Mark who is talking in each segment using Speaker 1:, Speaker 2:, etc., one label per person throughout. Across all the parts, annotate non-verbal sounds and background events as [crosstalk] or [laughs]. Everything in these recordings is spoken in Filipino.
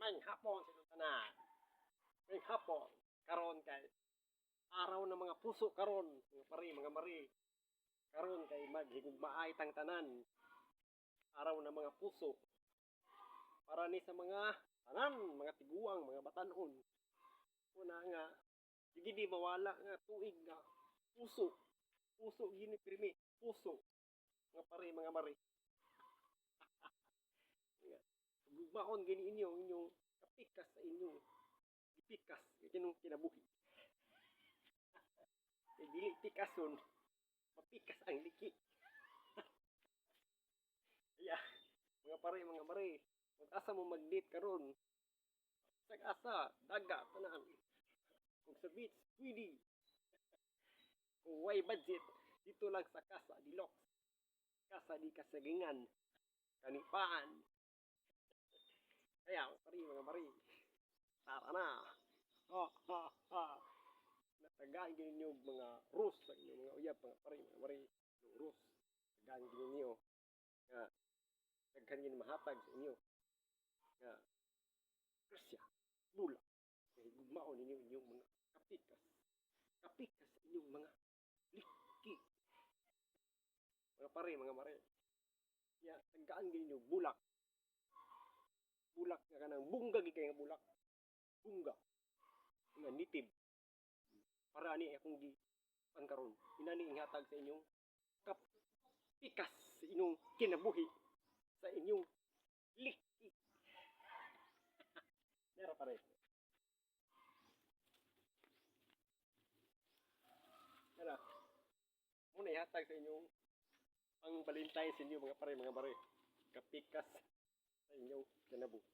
Speaker 1: may hapon sa tanan. May hapon karon kay araw ng mga puso karon, mga pari, mga mari. Karon kay maghigugmaay tang tanan. Araw ng mga puso. Para ni sa mga tanan, mga tiguang, mga batanon. Una nga, sige di mawala nga tuig nga puso. Puso gini pirmi, puso. Mga pari, mga mari. Gugmaon gini inyo, inyong kapikas sa inyong ipikas, inyong kinabuhi. Kay [laughs] dili pikason, mapikas ang liki. [laughs] Kaya, mga pare, mga mare, mag-asa mo mag-date karon. Sag-asa, daga, tanan. Kung sa beach, pwede. [laughs] Kung way budget, dito lang sa Casa Deluxe. Casa di Kasagingan. Kanipaan. Kaya, pare, mga mare, tara na. Ha, ha, ha. Natagaan ninyo mga rus sa inyong mga uyab, mga pare, mga mare, ng rus. Tagaan ninyo. Nga, daghan yun mahatag sa inyo. Nga, Krasya, bula. Kaya gugmaon ninyo inyong mga kapikas. Kapikas sa inyong mga liki. Mga pare, mga mare. Ya, tagaan ninyo bulak. Kanang bunga gikay nga bulak. Bunga. Nga nitib. Para ani akong gi pangkaron. Inani inghatag sa inyong kapikas sa inyong kinabuhi sa inyong liki. [laughs] Nara pare. Nara. Muna ihatag sa inyong ang Valentine sa inyo mga pare mga pare. Kapikas sa inyong kinabuhi.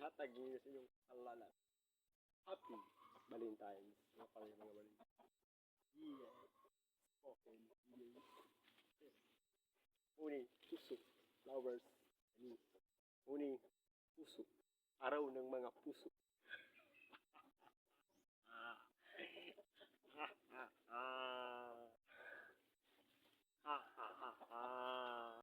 Speaker 1: Ihatag niyo sa inyong alala. Happy Valentine's mga pare mga pare. Yeah. Spoken. Yeah. Uni, puso, flowers, ani. Uni, puso. Araw ng mga puso.